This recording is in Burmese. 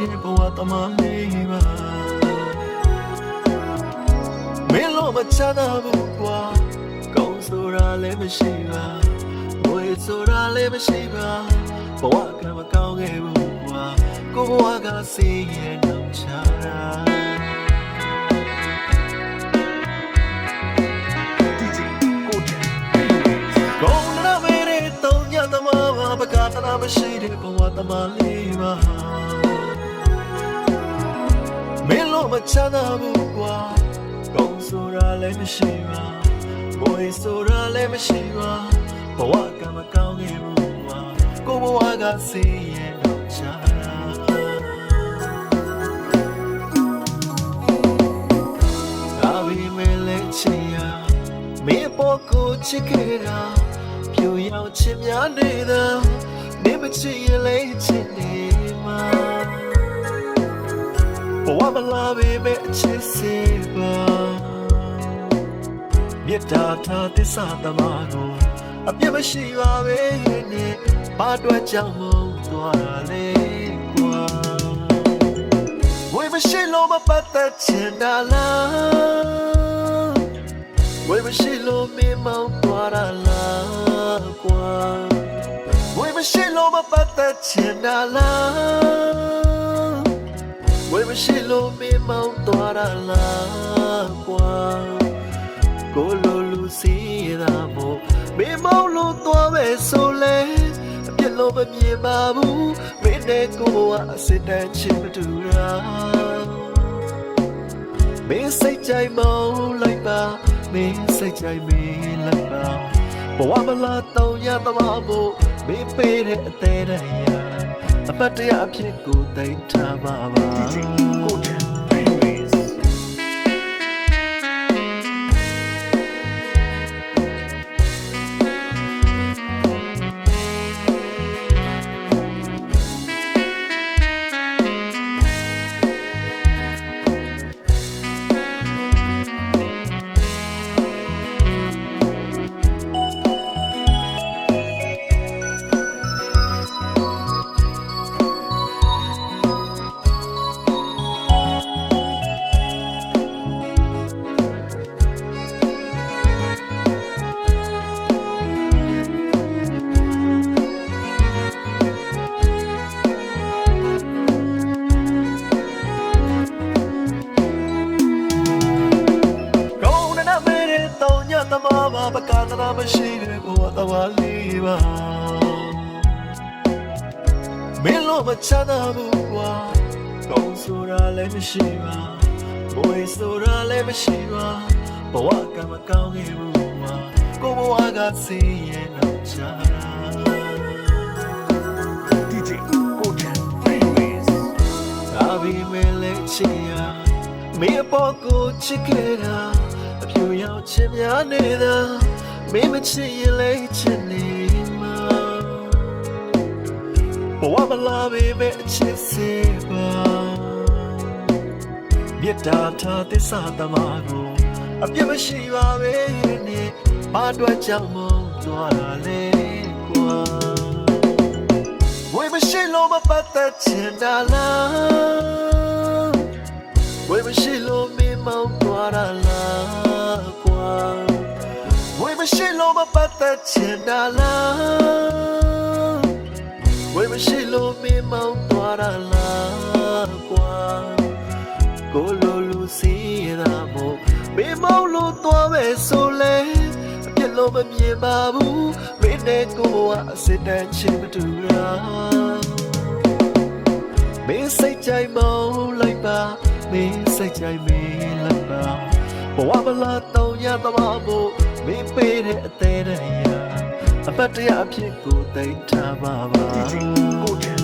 ရဲ့ဘဝတမန်လေးပါမင်းလို့မချတာဘူးကွာကောင်းဆိုတာလည်းမရှိပါဘွေဆိုတာလည်းမရှိပါဘဝကမကောင်းခဲ့ဘူးကွာကိုဘဝကစီရဲ့နောက်ချတာပကသနာမရှိတဲ့ဘဝတမလေးပါ မင်းလို့မချမ်းသာဘူးကွာကောင်းဆိုတာလည်းမရှိပါဘွေဆိုတာလည်းမရှိပါဘဝကမကောင်းခဲ့ဘူးကွာကိုဘဝကစီးရဲ့တော့ချာဒါပေမဲ့လည်းချင်ရမင်းပေါ်ကိုချစ်ခဲ့တာပြူရောက်ချင်များနေတာနေမချင်ရင်လည်းချင်နေ ဝမလာပေမဲ့အချစ်စေပါမြတ်တာထားသစ္စာသမားကိုအပြစ်မရှိပါပဲနဲ့ဘာအတွက်ကြောင့်မုန်းသွားတာလဲကွာဝေမရှိလို့မပတ်သက်ချင်တာလားဝေမရှိလို့မင်းမောင်းသွားတာလားကွာဝေမရှိလို့မပတ်သက်ချင်တာလားဝေ မရှိလို့မင်းမောင်းသွားတာလားကွာကိုလိုလူစီရတာမို့မင်းမောင်းလို့သွားပဲဆိုလဲအပြစ်လို့မမြင်ပါဘူးမင်းနဲ့ကိုကအစစ်တမ်းချင်မတူတာမင်းစိတ်ကြိုက်မောင်းလိုက်ပါမင်းစိတ်ကြိုက်မေးလိုက်ပါဘဝမလားတောင်းရသမားဖို့မင်းပေးတဲ့အသေးတရား အပတ်တရားအဖြစ်ကိုတိတ်ထားပါပါ မားပါပကသနာမရှိတဲ့ဘဝသဘာလေးပါမင်းလို့မချမ်းသာဘူးကွာကောင်းဆိုတာလည်းမရှိပါဘွေဆိုတာလည်းမရှိပါဘဝကမကောင်းခဲ့ဘူးကွာကိုဘဝကစီးရဲ့နောက်ချတာ DJ Golden Babies ဒါပေမဲ့လည်းချစ်ရမင်းအပေါ်ကိုချစ်ခဲ့တာ အပြူရောက်ချင်များနေတာမင်းမချစ်ရင်လည်းချစ်နေမှာဘဝမလာပေမဲ့အချစ်စေပါမြတ်တာထားသစ္စာသမားကိုအပြစ်မရှိပါပဲနဲ့ဘာအတွက်ကြောင့်မုန်းသွားတာလဲကွာဝေမရှိလို့မပတ်သက်ချင်တာလား သက်ချင်တာလားဝေမရှိလို့မင်းမောင်းသွားတာလားကွာကိုလိုလူစီရတာမို့မင်းမောင်းလို့သွားပဲဆိုလဲအပြစ်လို့မမြင်ပါဘူးမင်းနဲ့ကိုကအစစ်တမ်းချင်မတူတာမင်းစိတ်ကြိုက်မောင်းလိုက်ပါမင်းစိတ်ကြိုက်မေးလိုက်ပါဘဝမလားတောင်းရသမားဖို့ မင်းပေးတဲ့အသေးတရားအပတ်တရားအဖြစ်ကိုတိတ်ထားပါပါ DJ Golden